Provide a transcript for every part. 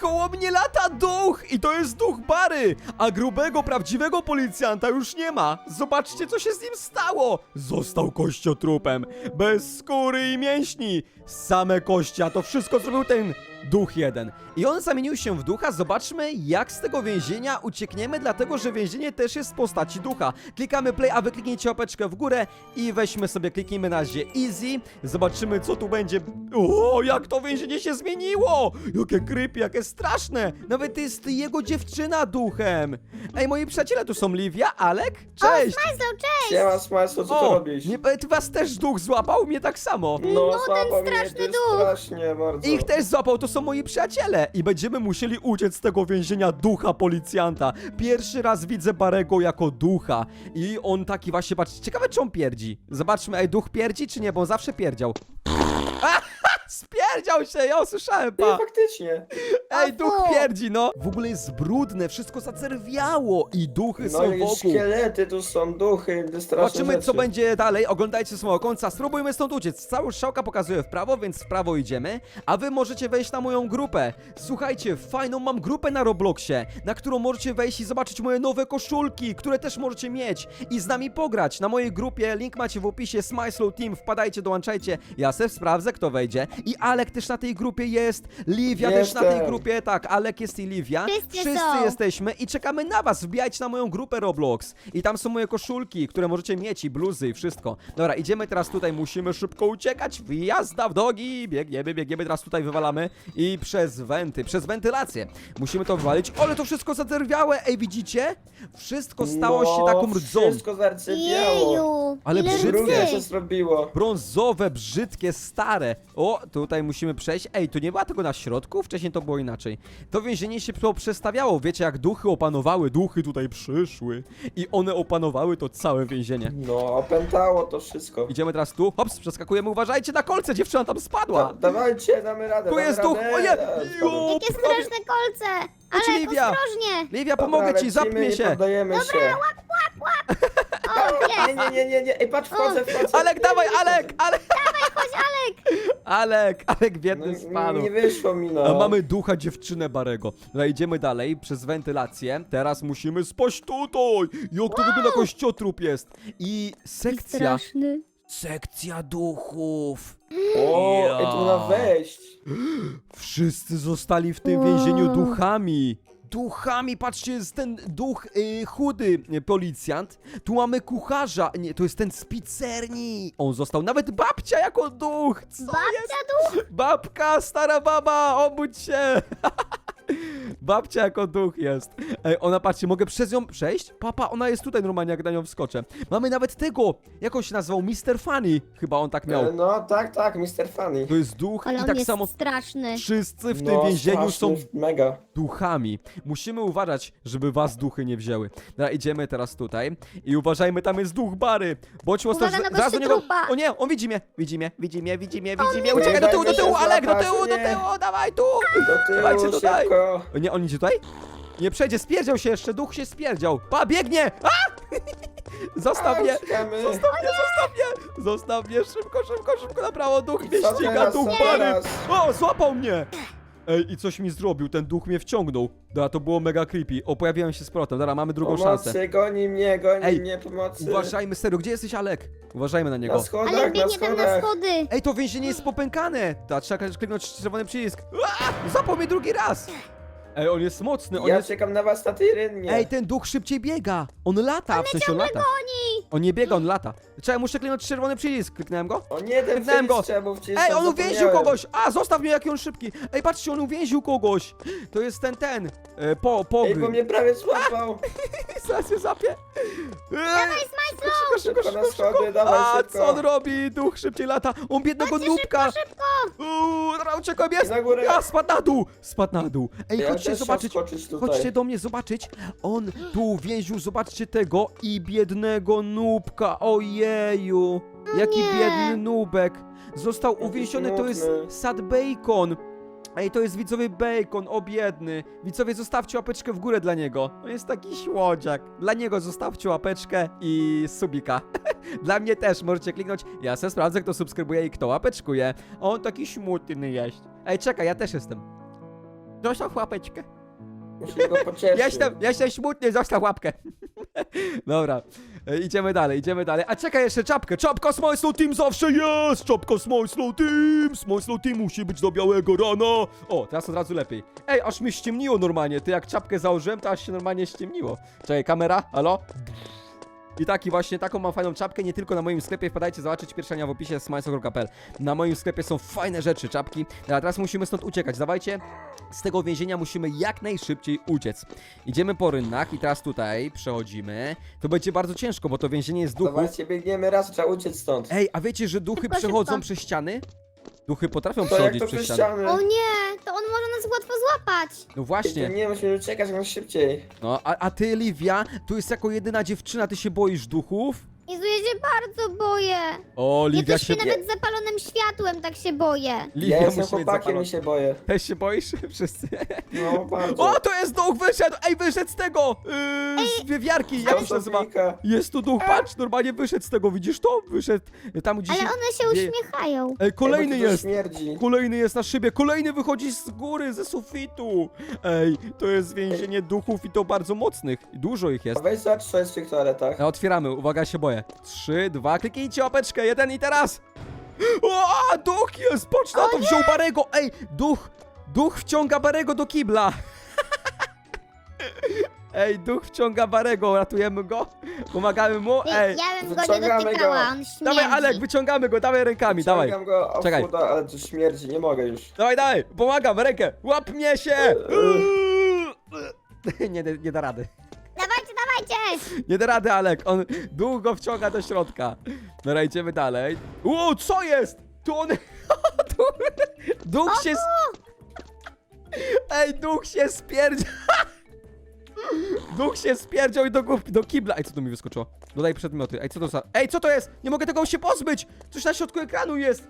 koło mnie lata duch i to jest duch Bary, a grubego, prawdziwego policjanta już nie ma. Zobaczcie, co się z nim stało. Został kościotrupem, bez skóry i mięśni. Same kości, a to wszystko zrobił ten duch jeden. I on zamienił się w ducha. Zobaczmy, jak z tego więzienia uciekniemy, dlatego że więzienie też jest w postaci ducha. Klikamy play, a wy kliknijcie łapeczkę w górę i weźmy sobie, kliknijmy na razie easy. Zobaczymy, co tu będzie. O, jak to więzienie się zmieniło! Jakie creepy, jakie straszne! Nawet jest jego dziewczyna duchem. Ej, moi przyjaciele tu są Livia, Alek, cześć! Majslo, cześć! Siema, Smajslo, co ty robisz? nie, ty was też duch złapał? Mnie tak samo. No, ten złapał mnie, straszny duch. strasznie bardzo. Ich też złapał, to są moi przyjaciele i będziemy musieli uciec z tego więzienia ducha policjanta. Pierwszy raz widzę Barego jako ducha i on taki właśnie, patrz, ciekawe czy on pierdzi. Zobaczmy, ej, duch pierdzi czy nie, bo on zawsze pierdział. Spierdział się, ja usłyszałem, pa. faktycznie. Ej, duch pierdzi, no. W ogóle jest brudne, wszystko zacerwiało i duchy No są i wokół. szkielety tu są, duchy, te straszne Zobaczymy, rzeczy. co będzie dalej. Oglądajcie samego końca. Spróbujmy stąd uciec. Cały strzałka pokazuje w prawo, więc w prawo idziemy. A wy możecie wejść na moją grupę. Słuchajcie, fajną mam grupę na Robloxie, na którą możecie wejść i zobaczyć moje nowe koszulki, które też możecie mieć i z nami pograć. Na mojej grupie link macie w opisie Smyslow Team. Wpadajcie, dołączajcie. Ja se sprawdzę, kto wejdzie. I Alek też na tej grupie jest. Livia też na tej Jestem. grupie. Tak, Alek jest i Livia. Wszyscy są. jesteśmy i czekamy na was. Wbijajcie na moją grupę Roblox. I tam są moje koszulki, które możecie mieć i bluzy i wszystko. Dobra, idziemy teraz tutaj, musimy szybko uciekać. Jazda w dogi. Biegniemy, biegniemy, teraz tutaj wywalamy. I przez wenty, przez wentylację. Musimy to wywalić. Ale to wszystko zaderwiałe. Ej, widzicie? Wszystko stało no, się taką rdzą. wszystko zarcepiało. Jeju! Ale ile brzydkie. Drugie się zrobiło. Brązowe, brzydkie, stare. O, tutaj musimy przejść. Ej, tu nie była tego na środku? Wcześniej to było inaczej. To więzienie się przestawiało. Wiecie, jak duchy opanowały, duchy tutaj przyszły. I one opanowały to całe więzienie. No, opętało to wszystko. Idziemy teraz tu. Hops, przeskakujemy. Uważajcie na kolce, dziewczyna tam Da, spadła. dawajcie, damy radę, Tu damy jest duch. radę. O nie! Jo, Jakie prawie- straszne kolce! Chodź, Ale Livia. ostrożnie! Livia, Dobra, pomogę ci, lecimy zapnij i się. poddajemy się. O, Nie, jest! nie, nie, nie, nie. Ej, patrz, wchodzę, wchodzę. Alek, dawaj, Alek, Alek! Chodź, Alek! Alek, Alek No, biedny spadł. nie wyszło mi, A no. mamy ducha dziewczynę Barego. No idziemy dalej przez wentylację. Teraz musimy spaść tutaj. Jak to wygląda kościotrup jest. I sekcja. Straszny. Sekcja duchów. O, Ja. ej, tu można wejść. Wszyscy zostali w tym Wow. więzieniu duchami. Duchami, patrzcie, jest ten duch y, chudy y, policjant. Tu mamy kucharza. Nie, to jest ten z pizzerni. On został. Nawet babcia jako duch. Co jest? Babcia duch! Babka, stara baba, obudź się! Babcia jako duch jest. Ej, ona, patrzcie, mogę przez nią przejść? Papa, ona jest tutaj normalnie, jak na nią wskoczę. Mamy nawet tego, jak on się nazywał, Mr. Funny. Chyba on tak E, miał. No, tak, tak, Mr. Funny. To jest duch Ale i on tak jest samo straszny. wszyscy w tym No, więzieniu są straszny, Mega. duchami. Musimy uważać, żeby was duchy nie wzięły. Dobra, idziemy teraz tutaj i uważajmy, tam jest duch Bary. Ostrożni. na Zaraz do niego. O nie, on widzi mnie. Widzi mnie, widzi mnie, widzi mnie, widzi mnie. nie Uciekaj do tyłu, do tyłu, Alek, do tyłu, do tyłu, dawaj tu. Do Dawajcie tyłu, tutaj. szybko. O nie, on idzie tutaj? Nie przejdzie, spierdział się jeszcze, duch się spierdział. Pa, biegnie! A! Zostaw mnie! uciekamy. Zostaw mnie, zostaw mnie! Zostaw mnie, szybko, szybko, szybko na prawo, duch mnie Co ściga, teraz, duch co teraz? O, złapał mnie! Ej, i coś mi zrobił, ten duch mnie wciągnął. Da, to było mega creepy. O, pojawiłem się z protem, dobra, mamy drugą szansę. Pomocy, goni mnie, goni Ej, mnie, pomocy. Uważajmy, serio, gdzie jesteś, Alek? Uważajmy na niego. Na schodach, Ale na biegnie tam na schodach. schody! Ej, to więzienie jest popękane! Ta, trzeba kliknąć czerwony przycisk. Zapał mnie drugi raz! Ej, on jest mocny, on Ja jest... czekam na was na tej rynnie. Ej, ten duch szybciej biega! On lata, w sensie on lata. Goni! On nie biega, on lata. Czekaj, muszę kliknąć czerwony przycisk. Kliknąłem go? O nie, ten Kliknąłem go. przycisk trzeba było wcisnąć, Ej, on uwięził zapomniałem. kogoś! A, zostaw mnie, jaki on szybki! Ej, patrzcie, on uwięził kogoś! To jest ten, ten, e, po, pogry. Ej, bo mnie prawie złapał. Zaraz się zapie. Dawaj, Smajslo! szybko, szybko, Szybko na szybko, schody, szybko. dawaj, A, szybko. co on robi? Duch szybciej lata. On biednego nubka. Szybko! Uuu, uciekłem, jest! Na górę. Ja, spadł na dół! Spadł na dół. Ej, Ja chodźcie zobaczyć. Chodźcie do mnie zobaczyć. On tu uwięził, zobaczcie tego i biednego nubka. Ojeju. Jaki nie. biedny nubek. Został Jaki uwięziony, to jest smutny. sad bacon. Ej, to jest widzowie bacon, o biedny. Widzowie, zostawcie łapeczkę w górę dla niego. On jest taki słodziak. Dla niego zostawcie łapeczkę i subika. dla mnie też możecie kliknąć. Ja se sprawdzę, kto subskrybuje i kto łapeczkuje. On taki smutny jest. Ej, czekaj, ja też jestem. Zostaw łapeczkę. Muszę go pocieszyć. Ja jestem, jestem smutny, zostaw łapkę. Dobra, e, idziemy dalej, idziemy dalej. A czekaj jeszcze czapkę. Czapka Smile Slow Team zawsze jest! Czapka Smile Slow Team! Smile Slow Team musi być do białego rana. O, teraz od razu lepiej. Ej, aż mi ściemniło normalnie. Ty jak czapkę założyłem, to aż się normalnie ściemniło. Czekaj, kamera, halo? I taki właśnie, taką mam fajną czapkę, nie tylko na moim sklepie, wpadajcie zobaczyć pierwszenia w opisie smajsokro.pl Na moim sklepie są fajne rzeczy, czapki, a teraz musimy stąd uciekać, dawajcie, z tego więzienia musimy jak najszybciej uciec. Idziemy po rynnach i teraz tutaj przechodzimy, to będzie bardzo ciężko, bo to więzienie jest duchów. Dawajcie, biegniemy raz, trzeba uciec stąd. Ej, a wiecie, że duchy Szybko, przechodzą szybko. przez ściany? Duchy potrafią To jak przechodzić to przez przez ściany. ściany? O nie, nas łatwo złapać. No właśnie, nie, musimy uciekać jak szybciej. no a, a ty, Livia, tu jest jako jedyna dziewczyna, ty się boisz duchów? Jezu, ja się bardzo boję. O, Ja Livia to się... śpię nawet zapalonym światłem, tak się boję. Livia Ja jestem musi mieć chłopakiem zapalone. i się boję. Też się boisz? Wszyscy. No bardzo. O, to jest duch, wyszedł! Ej, wyszedł z tego! Yy, z wiewiarki, jak to się nazywa? Jest tu duch, patrz, normalnie wyszedł z tego, widzisz to? Wyszedł tam gdzieś... Ale one się wie- uśmiechają. Ej, kolejny Ej, bo to jest! śmierdzi. Kolejny jest na szybie, kolejny wychodzi z góry, ze sufitu! Ej, to jest więzienie duchów i to bardzo mocnych. Dużo ich A jest. weź zobacz, co jest w tych toaletach. Otwieramy, uwaga, się boję. Trzy, dwa, kliknijcie łapeczkę, jeden i teraz! O, duch jest, patrz na to, wziął Barego! Ej, duch, duch wciąga Barego do kibla! Ej, duch wciąga Barego, ratujemy go? Pomagamy mu? Ej, ja bym go nie wyciągamy dotykała, go. on śmierdzi. dawaj Alek, wyciągamy go, dawaj rękami, dawaj. Go, o Czekaj. chuda, ale to śmierdzi, nie mogę już. Dawaj, dawaj, pomagam, rękę, łap mnie się! Nie, nie, nie da rady. Nie da rady, Alek, on długo wciąga do środka. Dobra, idziemy dalej. Ło, co jest? Tu on... duch, duch się... s- Ej, duch się spierdział. Duch się spierdział i do, gub- do kibla. Ej, co tu mi wyskoczyło? Dodaj przedmioty. Ej, co to za... Ej, co to jest? Nie mogę tego się pozbyć! Coś na środku ekranu jest!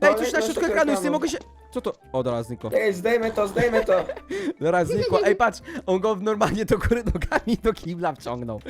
Ej, coś na środku ekranu jest, nie mogę się... Co to? O, dobra, znikło. Ej, zdejmę to, zdejmę to. Dobra, znikło. Ej, patrz, on go normalnie do góry nogami do kibla wciągnął.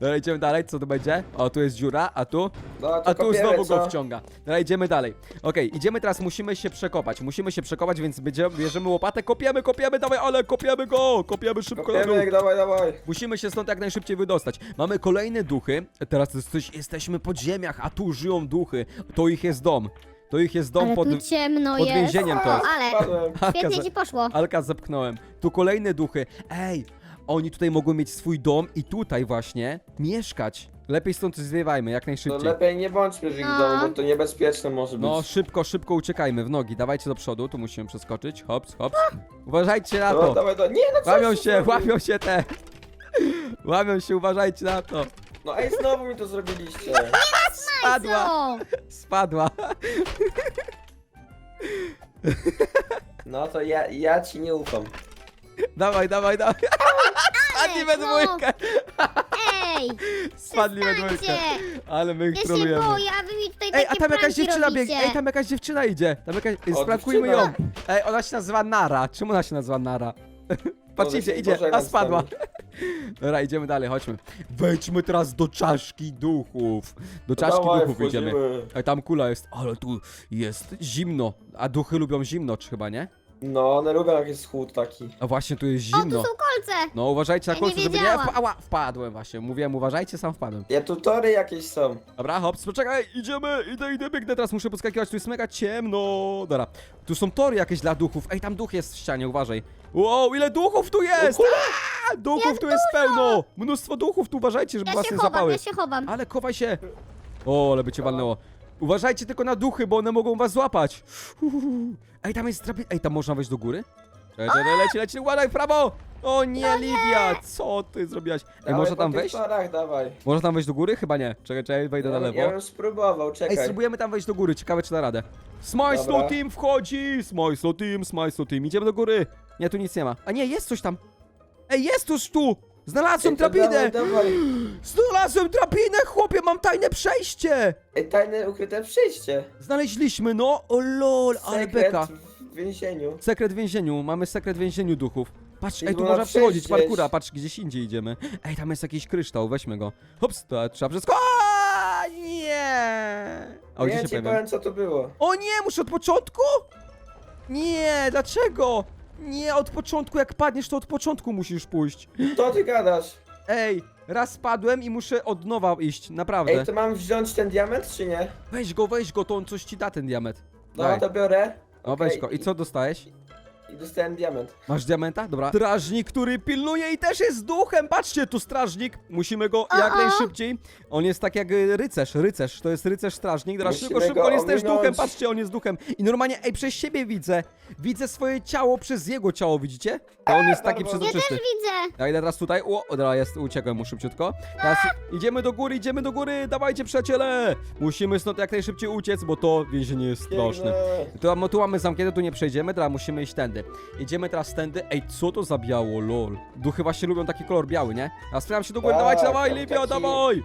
Dobra, idziemy dalej, co to będzie? O, tu jest dziura, a tu? No, to A tu kopiemy, znowu co? go wciąga. Dobra, idziemy dalej. Okej, idziemy teraz, musimy się przekopać. Musimy się przekopać, więc będziemy, bierzemy łopatę, kopiemy, kopiemy, dawaj, ale kopiemy go! Kopiemy szybko na dół. Kopiemy, dawaj, dawaj. Musimy się stąd jak najszybciej wydostać. Mamy kolejne duchy. Teraz jesteś, jesteśmy pod ziemiach, a tu żyją duchy. To ich jest dom. To ich jest dom Ale pod... tu ciemno pod jest. więzieniem to jest. Ale Spadłem. świetnie za- ci poszło. Alka zepchnąłem. Tu kolejne duchy. Ej, oni tutaj mogą mieć swój dom i tutaj właśnie mieszkać. Lepiej stąd zwiewajmy, jak No najszybciej. lepiej nie bądźmy w ich No. domu, bo to niebezpieczne może być. No, szybko, szybko uciekajmy w nogi. Dawajcie do przodu, tu musimy przeskoczyć. Hops, hops. Uważajcie na No, to. dawaj, dawaj. Nie, no co Łamią ty się, zrobił? łamią się te. Łamią się, uważajcie na to. No ej, znowu mi to zrobiliście. Spadła, Co? spadła. No to ja, ja ci nie ufam. Dawaj, dawaj, dawaj. Spadli we dwójkę. Ej, Spadli we dwójkę. Ale my ich Ja się trolujemy. boję, a wy mi tutaj Ej, a tam jakaś pranki dziewczyna biegnie. Ej, tam jakaś dziewczyna idzie. Tam jakaś... O, Sprawkujmy ją. dziewczyna. Ej, ona się nazywa Nara. Czemu ona się nazywa Nara? Patrzcie, się idzie, a z spadła. Dobra, idziemy dalej, chodźmy. Wejdźmy teraz do czaszki duchów. Do czaszki Dawaj, duchów idziemy. wchodzimy. Ej, tam kula jest, ale tu jest zimno. A duchy lubią zimno, czy chyba nie? No, one lubią jak jest chłód taki. A właśnie tu jest O, tu zimno. są kolce. No uważajcie na Ja nie kolce, żeby nie... wiedziałam. wpa- Ała, wpadłem właśnie. Mówiłem, uważajcie, sam wpadłem. Ja tu tory jakieś są. Dobra, hops, poczekaj, idziemy, idę, idę, biegnę, teraz muszę podskakiwać, tu jest mega ciemno. Dobra, tu są tory jakieś dla duchów. Ej, tam duch jest w ścianie, uważaj. Wow, ile duchów tu jest! Duchów tu jest pełno! Mnóstwo duchów tu, uważajcie, żeby Ja was się nie chowam, zapały. ja się chowam. Ale chowaj się! O, ale by cię walnęło. Uważajcie tylko na duchy, bo one mogą was złapać. Uhuhu. Ej, tam jest drabi... Ej, tam można wejść do góry? Czekaj, czekaj, leci, leci, uważaj w prawo! O nie, Livia, co ty zrobiłaś? Ej, Dawaj można po tam tych wejść? torach, dawaj. Można tam wejść do góry? Chyba nie. Czekaj, czekaj, wejdę na lewo. ja bym spróbował, czekaj. Ej, spróbujemy tam wejść do góry, ciekawe czy da radę. Smile Dobra. Team wchodzi! Smile Slow Team, Smile Slow Team, idziemy do góry. Nie, tu nic nie ma. A nie, jest coś tam. Ej, jest tuż tu! Znalazłem Ej, to drabinę! Dawaj, dawaj. Znalazłem drabinę, chłopie, mam tajne przejście! Ej, tajne ukryte przejście. Znaleźliśmy, no! O lol, ale Sekret beka. w więzieniu. Sekret w więzieniu, mamy sekret w więzieniu duchów. Patrz, Ej, tu można można przechodzić, parkura, patrz, gdzieś indziej idziemy. Ej, tam jest jakiś kryształ, weźmy go. Hops, to trzeba przez... A, nie! O, gdzie ja się ci pojawiam? powiem co to było. O nie, muszę od początku? Nie, dlaczego? Nie, od początku, jak padniesz, to od początku musisz pójść. Co ty gadasz? Ej, raz spadłem i muszę od nowa iść, naprawdę. Ej, to mam wziąć ten diament, czy nie? Weź go, weź go, to on coś ci da, ten diament. No Daj. to biorę. No weź Okej, go. I co dostałeś? I dostałem diament. Masz diamenta? Dobra. Strażnik, który pilnuje i też jest duchem. Patrzcie, tu strażnik. Musimy go jak najszybciej. On jest tak jak y, rycerz, rycerz. To jest rycerz strażnik. Dobra, Musimy szybko, szybko. go On jest też ominąć. duchem. Patrzcie, on jest duchem. I normalnie, ej, przez siebie widzę. Widzę swoje ciało przez jego ciało, widzicie? To on jest taki bardzo. Ja też przezroczysty. widzę. Ja idę teraz tutaj. O, dobra, jest, uciekłem mu szybciutko. Teraz idziemy do góry, idziemy do góry. Dawajcie, przyjaciele. Musimy stąd jak najszybciej uciec, bo to więzienie jest straszne. Biegnę. Tu, tu mamy zamknięte, tu nie przejdziemy, teraz musimy iść tędy. Idziemy teraz tędy. Ej, co to za biało, lol. Duchy właśnie lubią taki kolor biały, nie? A sprawdzam się do góry, Tak, dawajcie, dawaj, tam taki- dawaj!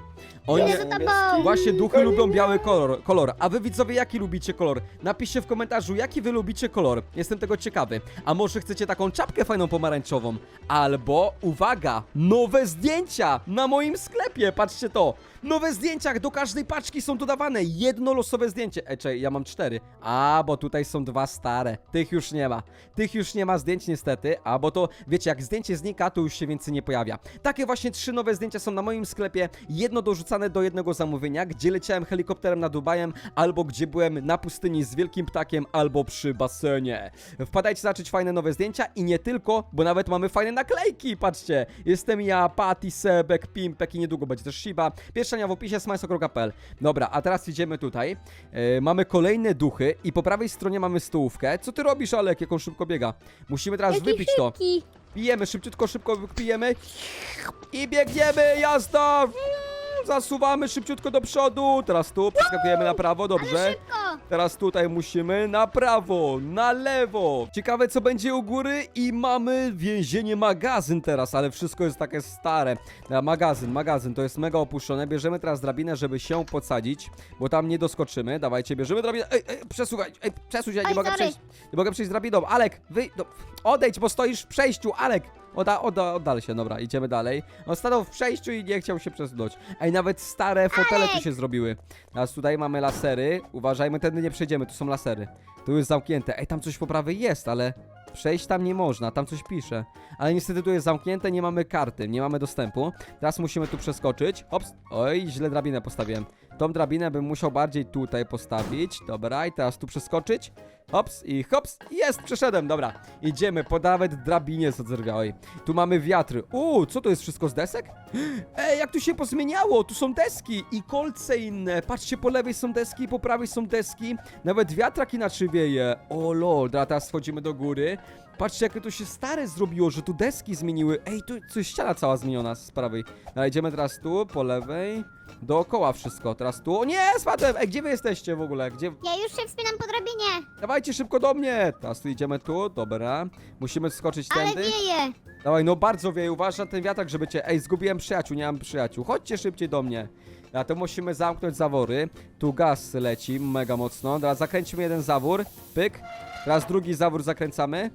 O Idę nie, za Niebieski. tobą. właśnie duchy lubią biały kolor, kolor. A wy widzowie, jaki lubicie kolor? Napiszcie w komentarzu, jaki wy lubicie kolor. Jestem tego ciekawy. A może chcecie taką czapkę fajną pomarańczową? Albo, uwaga, nowe zdjęcia na moim sklepie, patrzcie to. Nowe zdjęcia, do każdej paczki są dodawane jedno losowe zdjęcie. E, czekaj, ja mam cztery. A, bo tutaj są dwa stare. Tych już nie ma. Tych już nie ma zdjęć niestety, a bo to, wiecie, jak zdjęcie znika, to już się więcej nie pojawia. Takie właśnie trzy nowe zdjęcia są na moim sklepie. Jedno dorzucane do jednego zamówienia, gdzie leciałem helikopterem nad Dubajem, albo gdzie byłem na pustyni z wielkim ptakiem, albo przy basenie. Wpadajcie zobaczyć fajne nowe zdjęcia i nie tylko, bo nawet mamy fajne naklejki, patrzcie. Jestem ja, Patty, Sebek, Pimpek i niedługo będzie też Shiba. Pierwsza w opisie smajso.pl. Dobra, a teraz idziemy tutaj. E, mamy kolejne duchy i po prawej stronie mamy stołówkę. Co ty robisz, Alek, jak on szybko biega? Musimy teraz Jaki wypić to. szybki. Pijemy, szybciutko, szybko pijemy. I biegniemy, jazda! Zasuwamy szybciutko do przodu. Teraz tu, przeskakujemy na prawo, dobrze. Szybko. Teraz tutaj musimy na prawo, na lewo. Ciekawe co będzie u góry i mamy więzienie magazyn teraz, ale wszystko jest takie stare. Na magazyn, magazyn, to jest mega opuszczone. Bierzemy teraz drabinę, żeby się podsadzić, bo tam nie doskoczymy. Dawajcie, bierzemy drabinę. Ej, ej, przesuwaj, ej, przesuń się, nie Oj, mogę sorry. przejść. Nie mogę przejść drabiną. Alek, wy, no, odejdź, bo stoisz w przejściu, Alek. Oda, oda, oddal się, dobra, idziemy dalej. On stanął w przejściu i nie chciał się przesunąć. Ej, nawet stare fotele tu się zrobiły. Teraz tutaj mamy lasery. Uważajmy, tędy nie przejdziemy, tu są lasery. Tu jest zamknięte. Ej, tam coś po prawej jest, ale przejść tam nie można, tam coś pisze. Ale niestety tu jest zamknięte, nie mamy karty, nie mamy dostępu. Teraz musimy tu przeskoczyć. Hops. Oj, źle drabinę postawiłem. Tą drabinę bym musiał bardziej tutaj postawić. Dobra, i teraz tu przeskoczyć. Hops i hops. Jest, przeszedłem, dobra. Idziemy po nawet drabinie zadzerwiałej. Tu mamy wiatry. Uuu, co to jest wszystko z desek? Ej, jak tu się pozmieniało? Tu są deski i kolce inne. Patrzcie, po lewej są deski, po prawej są deski. Nawet wiatrak inaczej wieje. O lol, dobra, teraz schodzimy do góry. Patrzcie, jakie to się stare zrobiło, że tu deski zmieniły. Ej, tu, jest ściana cała zmieniona z prawej. Dobra, idziemy teraz tu, po lewej. Dookoła wszystko. Teraz tu. O nie, spadłem! Ej, gdzie wy jesteście w ogóle? Gdzie... Ja już się wspinam po drabinie. Dawajcie szybko do mnie! Teraz tu idziemy tu, dobra. Musimy skoczyć Ale tędy. wieje. Dawaj, no bardzo wieje, uważaj na ten wiatrak, żeby cię... Ej, zgubiłem przyjaciół, nie mam przyjaciół. Chodźcie szybciej do mnie. A to musimy zamknąć zawory. Tu gaz leci mega mocno. Teraz zakręcimy jeden zawór. Pyk. Teraz drugi zawór zakręcamy.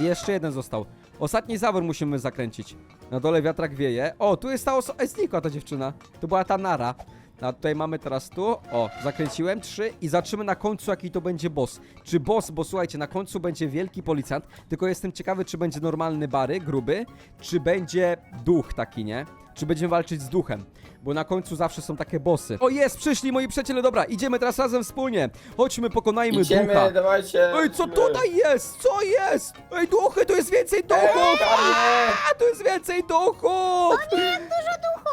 I jeszcze jeden został. Ostatni zawór musimy zakręcić. Na dole wiatrak wieje. O, tu jest ta osoba. Ej, znikła ta dziewczyna. To była ta Nara. A tutaj mamy teraz tu. O, zakręciłem trzy i zobaczymy na końcu, jaki to będzie boss. Czy boss, bo słuchajcie, na końcu będzie wielki policjant. Tylko jestem ciekawy, czy będzie normalny bary, gruby, czy będzie duch taki, nie? Czy będziemy walczyć z duchem? Bo na końcu zawsze są takie bossy. O jest, przyszli moi przyjaciele, dobra, idziemy teraz razem wspólnie. Chodźmy, pokonajmy ducha. Idziemy, dawajcie. Ej, co tutaj jest? Co jest? Ej, duchy, tu jest więcej Ej, duchów! A, tu jest więcej duchów!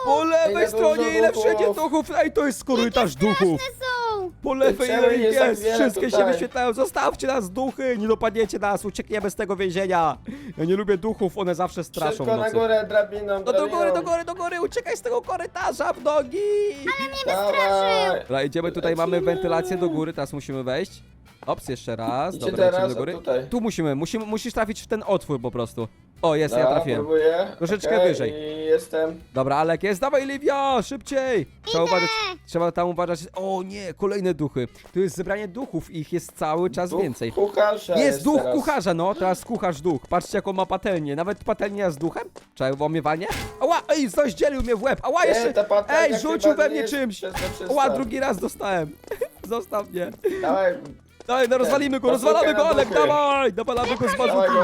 Po lewej Ile stronie dużo ile duchów? wszędzie duchów! Ej, to jest korytarz duchów! Te są. Po lewej Czemu ile ich jest tak jest! wiele Wszystkie się tutaj? wyświetlają! Zostawcie nas, duchy! Nie dopadniecie nas! Uciekniemy z tego więzienia! Ja nie lubię duchów, one zawsze straszą w Szybko na nocy. górę drabiną, No do drabiną. góry, do góry, do góry! Uciekaj z tego korytarza w nogi! Dawaj. Dobra, idziemy tutaj, mamy Lecimy. wentylację do góry, teraz musimy wejść. Ops, jeszcze raz. Idzie Dobra, teraz, idziemy do góry. tutaj. Tu musimy, musimy, musisz trafić w ten otwór po prostu. O, jest, ja trafiłem. próbuję. Troszeczkę Okej, wyżej. I jestem. Dobra, Alek jest, dawaj Livia, szybciej! Trzeba uważać, trzeba tam uważać. O nie, kolejne duchy. Tu jest zebranie duchów, ich jest cały czas Duch więcej. Kucharza Jest duch teraz. kucharza, no, teraz kucharz duch. Patrzcie jaką ma patelnię, nawet patelnia z duchem. Trzeba włamywanie. Ała, ej, zdzielił mnie w łeb, ała Nie, jeszcze. ta patelnia Ej, rzucił chyba we nie mnie jest czymś. przezroczysta. Ała, drugi raz dostałem. Zostaw mnie. Dawaj, Daj, no rozwalimy go, rozwalamy go, Alek, dawaj! Dawalamy go z bazuki.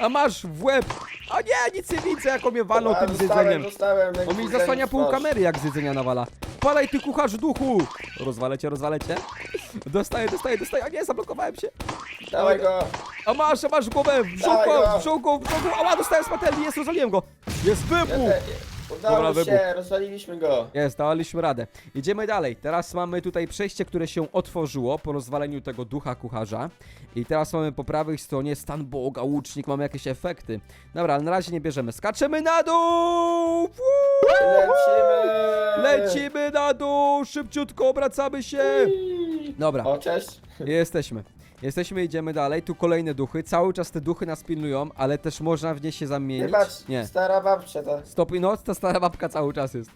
A masz w łeb! A nie, nic nie widzę, jak on mnie walnął A, tym jedzeniem. On mi zasłania pół kamery, jak z jedzenia nawala. Palaj ty kucharz duchu! Rozwalę cię, rozwalę cię. Dostaję, dostaję, dostaję. A nie, zablokowałem się. Dawaj go. A masz, a masz głowę! Wrzuć go, wrzuć go, wrzuć go! Ała, dostałem z patelni, jest, rozwaliłem go! Jest wybuch! Udało Dobra, się, wybuch. rozwaliliśmy go. Jest, daliśmy radę. Idziemy dalej. Teraz mamy tutaj przejście, które się otworzyło po rozwaleniu tego ducha kucharza. I teraz mamy po prawej stronie stan Boga, łucznik, mamy jakieś efekty. Dobra, ale na razie nie bierzemy. Skaczemy na dół! Wuu! Lecimy. Lecimy na dół! Szybciutko obracamy się! Dobra, O, cześć. jesteśmy. Jesteśmy, idziemy dalej. Tu kolejne duchy. Cały czas te duchy nas pilnują, ale też można w nie się zamienić. Wybacz, Nie. stara babcia ta. Stop i noc, ta stara babka cały czas jest.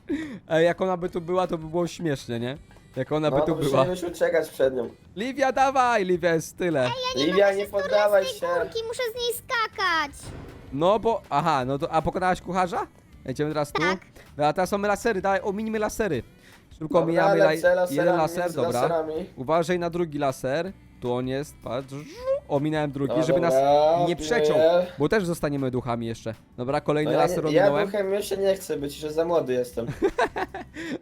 Ej, jak ona by tu była, to by było śmiesznie, nie? Jak ona by No, tu to była. musimy już uciekać przed nią. Livia, dawaj! Livia jest tyle. Livia, nie poddawaj Z tej się. górki, muszę z niej skakać. No bo, aha, no to, a pokonałaś kucharza? Idziemy teraz tu? Tak. No, a teraz mamy lasery, daj, ominimy lasery. Szybko Dobra, la laserami, jeden laser, dobra. laserami. Uważaj na drugi laser. Tu on jest, patrz. Ominąłem drugi, No, żeby nas dobra, nie przeciął. pilnuję. Bo też zostaniemy duchami jeszcze. Dobra, kolejny No ja, laser nie, ja ominąłem. duchem jeszcze nie chcę być, że za młody jestem.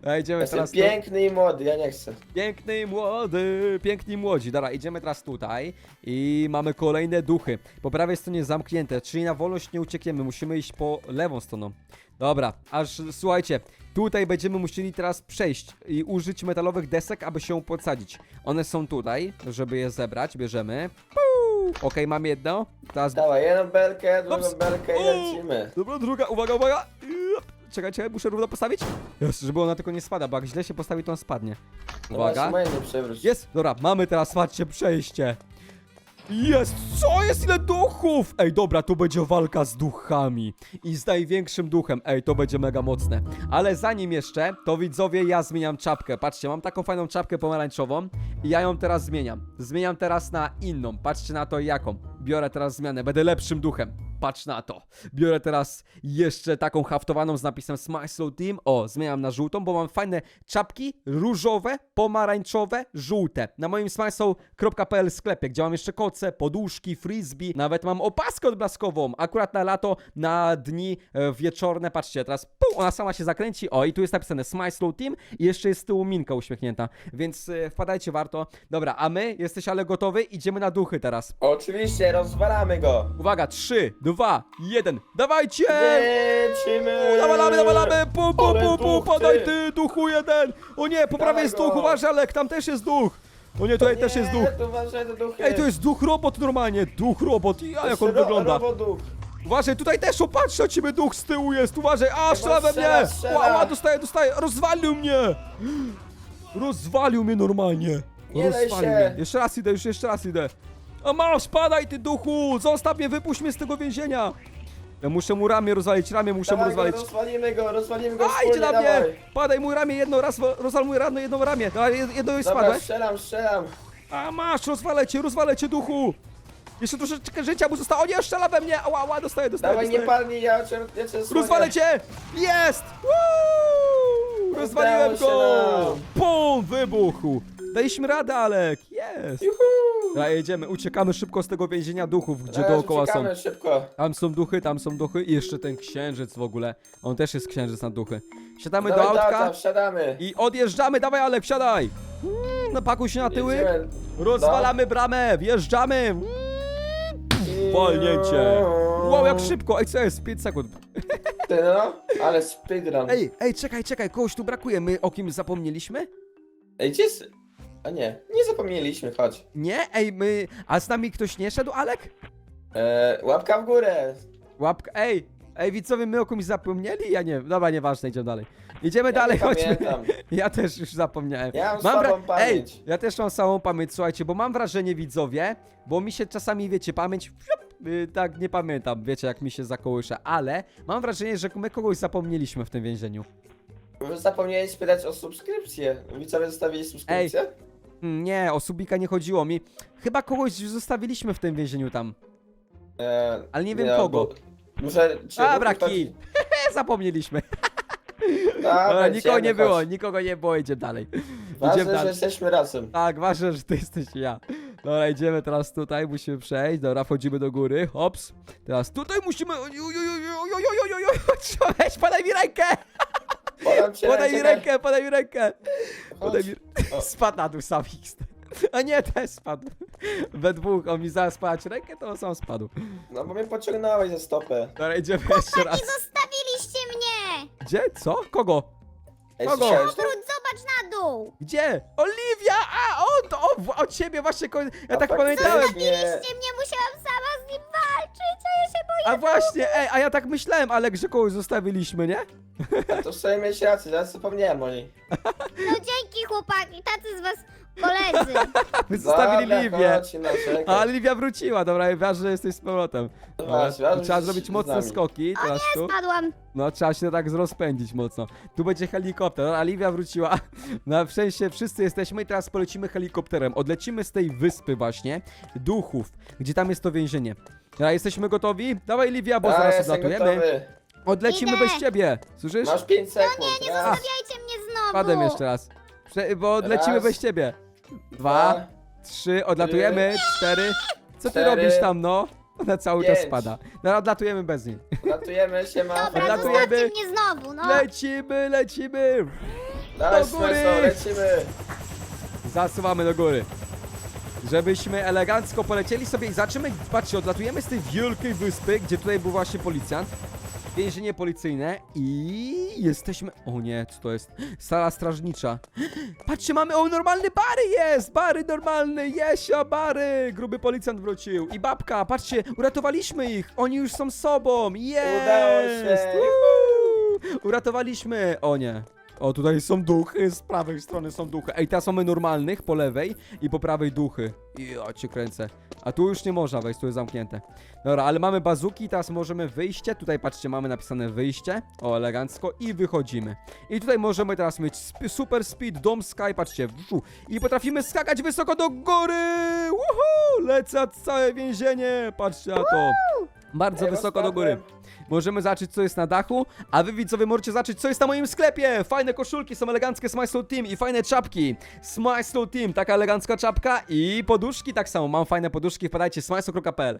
A idziemy Jestem teraz tu. piękny i młody, ja nie chcę. Piękny i młody, piękni młodzi. Dobra, idziemy teraz tutaj i mamy kolejne duchy. Po prawej stronie zamknięte, czyli na wolność nie uciekniemy, musimy iść po lewą stroną. Dobra, aż słuchajcie, tutaj będziemy musieli teraz przejść i użyć metalowych desek, aby się podsadzić. One są tutaj, żeby je zebrać, bierzemy. Puu! Okej, mam jedno. Teraz Dawaj, jedną belkę, drugą Ups. belkę i lecimy. Dobra, druga, uwaga, uwaga! Jup. Czekajcie, muszę równo postawić. Jest, żeby ona tylko nie spada, bo jak źle się postawi, to on spadnie. No Uwaga. właśnie, moje nie przewróć. Jest! Dobra, mamy teraz, patrzcie, przejście. Jest! Co jest? Ile duchów? Ej, dobra, tu będzie walka z duchami. I z największym duchem. Ej, to będzie mega mocne. Ale zanim jeszcze, to widzowie, ja zmieniam czapkę. Patrzcie, mam taką fajną czapkę pomarańczową i ja ją teraz zmieniam. Zmieniam teraz na inną. Patrzcie na to jaką. Biorę teraz zmianę, będę lepszym duchem. Patrz na to. Biorę teraz jeszcze taką haftowaną z napisem Smile Slow Team. O, zmieniam na żółtą, bo mam fajne czapki różowe, pomarańczowe, żółte. Na moim smileslow.pl sklepie, gdzie mam jeszcze koce, poduszki, frisbee, nawet mam opaskę odblaskową. Akurat na lato, na dni e, wieczorne. Patrzcie, teraz pum, ona sama się zakręci. O, i tu jest napisane Smile Slow Team i jeszcze jest z tyłu minka uśmiechnięta. Więc e, wpadajcie, warto. Dobra, a my, jesteś ale gotowy? Idziemy na duchy teraz. Oczywiście, rozwalamy go. Uwaga, 3, 2, 1, dawajcie! Lecimy. Nawalamy, nawalamy! Pu, pu, Ale pu, pu, duch, podaj ty. duchu jeden! O nie, po prawej Dawaj jest go. duch, uważaj, Alek, tam też jest duch! O nie, tutaj też jest duch. To duchy. Ej, to jest duch robot normalnie, duch robot, ja jak Jeszcze on ro- wygląda. roboduch. Uważaj, tutaj też, o patrz, na ciebie duch z tyłu jest, uważaj, a, strzela we strzela, mnie! strzela. Ła, ła, dostaję, dostaję, rozwalił mnie! Rozwalił mnie normalnie. Nie Rozwalił się. mnie. Jeszcze raz idę, już jeszcze raz idę. A masz, padaj ty duchu! Zostaw mnie, wypuść mnie z tego więzienia! Ja muszę mu ramię rozwalić, ramię muszę mu Dawaj go, rozwalić. rozwalimy go, rozwalimy go A, wspólnie, na mnie! dawaj. Padaj mój ramię, jedno raz, rozwal mój rano, jedno ramię. A, jed- jedno już Dobra, spadłeś? strzelam, strzelam. A masz, rozwalę cię, rozwalę cię, duchu! Jeszcze troszeczkę życia mu zostało, o nie, strzela we mnie! Ała, ała, dostaję, dostaję, Dawaj, nie dostaję. palnij, ja cię, ja cię. Rozwalę cię! Jest! Woo! Rozwaliłem Udało go! nam. Pum, wybuchu! Daliśmy radę, Alek! Jest! Juhu. Dobra, jedziemy, uciekamy szybko z tego więzienia duchów, gdzie dookoła są. uciekamy szybko. Tam są duchy, tam są duchy i jeszcze ten księżyc w ogóle. On też jest księżyc na duchy. Siadamy Dawaj, do autka auta, wsiadamy. i odjeżdżamy. Dawaj, Alek, wsiadaj! Mm, napakuj się na tyły. Jedziemy. Rozwalamy bramę, wjeżdżamy. Mm, Walnięcie. Wow, jak szybko. Ej, co jest? 5 sekund. Ty no, ale speedrun. Ej, ej, czekaj, czekaj, kogoś tu brakuje. My o kimś zapomnieliśmy? Ej, gdzie jest... A nie, nie zapomnieliśmy, chodź. Nie? Ej, my... A z nami ktoś nie szedł, Alek? E, łapka w górę. Łapka, ej! Ej, widzowie, my o kimś zapomnieli? Ja nie, dobra, nieważne, idziemy dalej. Idziemy Ja dalej, nie chodźmy. pamiętam. Ja też już zapomniałem. Ja mam słabą pamięć. Ja też mam samą pamięć, słuchajcie, bo mam wrażenie, widzowie, bo mi się czasami, wiecie, pamięć, fiup, y, tak, nie pamiętam, wiecie, jak mi się zakołysze, ale mam wrażenie, że my kogoś zapomnieliśmy w tym więzieniu. Zapomniałeś spytać o subskrypcję. Widzowie zostawili subskrypcję? Mm, Nie, o Subika nie chodziło mi. Chyba kogoś zostawiliśmy w tym więzieniu tam. E, Ale nie wiem kogo. bo- Muszę... Czy ktoś- kij. Zapomnieliśmy. Dobra, Dobra, nikogo idziemy, nie było, chodź. nikogo nie było, idziemy dalej. Ważne, Idziemy że dalej. jesteśmy razem. Tak, ważne, że to jesteś ja. Dobra, idziemy teraz tutaj, musimy przejść. Dobra, wchodzimy do góry. Hops. Teraz tutaj musimy. Oj, oj, oj, oj, oj, oj, oj, oj, oj. Trzeba weź, podaj mi rękę! Podam Podaj mi rękę, podaj mi rękę! Podaj mi... O. Spadł na dół sam X. A nie, też spadł. We dwóch, on mi zaraz podać rękę, to on sam spadł. No bo mnie pociągnąłeś za stopę. Dobra, idziemy jeszcze I raz. zostawiliście mnie! Gdzie? Co? Kogo? Ej, Kogo? słyszałeś to? Wróć, zobacz na dół! Gdzie? Oliwia! A, o, to o, od ciebie właśnie, ko- ja A tak faktycznie. pamiętałem. Zostawiliście mnie, musiałam sama z nim walczyć, a ja się boję. A właśnie, ej, a ja tak myślałem, ale że kogoś zostawiliśmy, nie? A to w sumie miałeś rację, zaraz zapomniałem o niej. No dzięki chłopaki, tacy z was koledzy. Wy zostawili Livię. chodź, no, czekaj. A Livia wróciła, dobra, ważne, że jesteś z powrotem. Dobra, tu trzeba zrobić mocne skoki, teraz tu. Spadłam. No, trzeba się tak rozpędzić mocno. Tu będzie helikopter, a Livia wróciła. Na szczęście wszyscy jesteśmy i teraz polecimy helikopterem. Odlecimy z tej wyspy właśnie, duchów, gdzie tam jest to więzienie. Dobra, jesteśmy gotowi? Dawaj Livia, bo A, zaraz odlatujemy. Odlecimy Idę. bez ciebie, słyszysz? Masz 5 sekund. Nie, nie Raz, zostawiajcie mnie znowu. Padem jeszcze raz. Prze bo odlecimy Raz. bez ciebie. Dwa, trzy, odlatujemy, cztery. Co ty cztery, robisz tam, no? Ona cały czas pięć. spada. No, odlatujemy bez niej. ratujemy się, ma. Dobra, Odlatujemy. zostawcie mnie znowu, no. Lecimy, lecimy! Dawaj, do góry. Lecimy. Zasuwamy do góry. Żebyśmy elegancko polecieli sobie i zaczynamy, patrzcie, odlatujemy z tej wielkiej wyspy, gdzie tutaj był właśnie policjant. Więzienie policyjne i jesteśmy... O nie, co to jest? Sala strażnicza. Patrzcie, mamy... O, normalny Bary jest! Bary normalny! Jesio, Bary! Gruby policjant wrócił. I babka, patrzcie, uratowaliśmy ich! Oni już są sobą! Jest! Udało się. Woo! Uratowaliśmy! O nie. O, tutaj są duchy, z prawej strony są duchy. Ej, teraz mamy normalnych, po lewej i po prawej duchy. I ja cię kręcę. A tu już nie można wejść, tu jest zamknięte. Dobra, ale mamy bazuki, teraz możemy wyjście. Tutaj patrzcie, mamy napisane wyjście. O, elegancko. I wychodzimy. I tutaj możemy teraz mieć sp super speed, dom sky, patrzcie. Wfu. I potrafimy skakać wysoko do góry! Woohoo! Lecę całe więzienie! Patrzcie na to. Bardzo wysoko do góry. Możemy zobaczyć, co jest na dachu, a wy widzowie możecie zobaczyć, co jest na moim sklepie. Fajne koszulki, są eleganckie Smile Team i fajne czapki. Smile Team, taka elegancka czapka i poduszki tak samo. Mam fajne poduszki, wpadajcie smile.pl.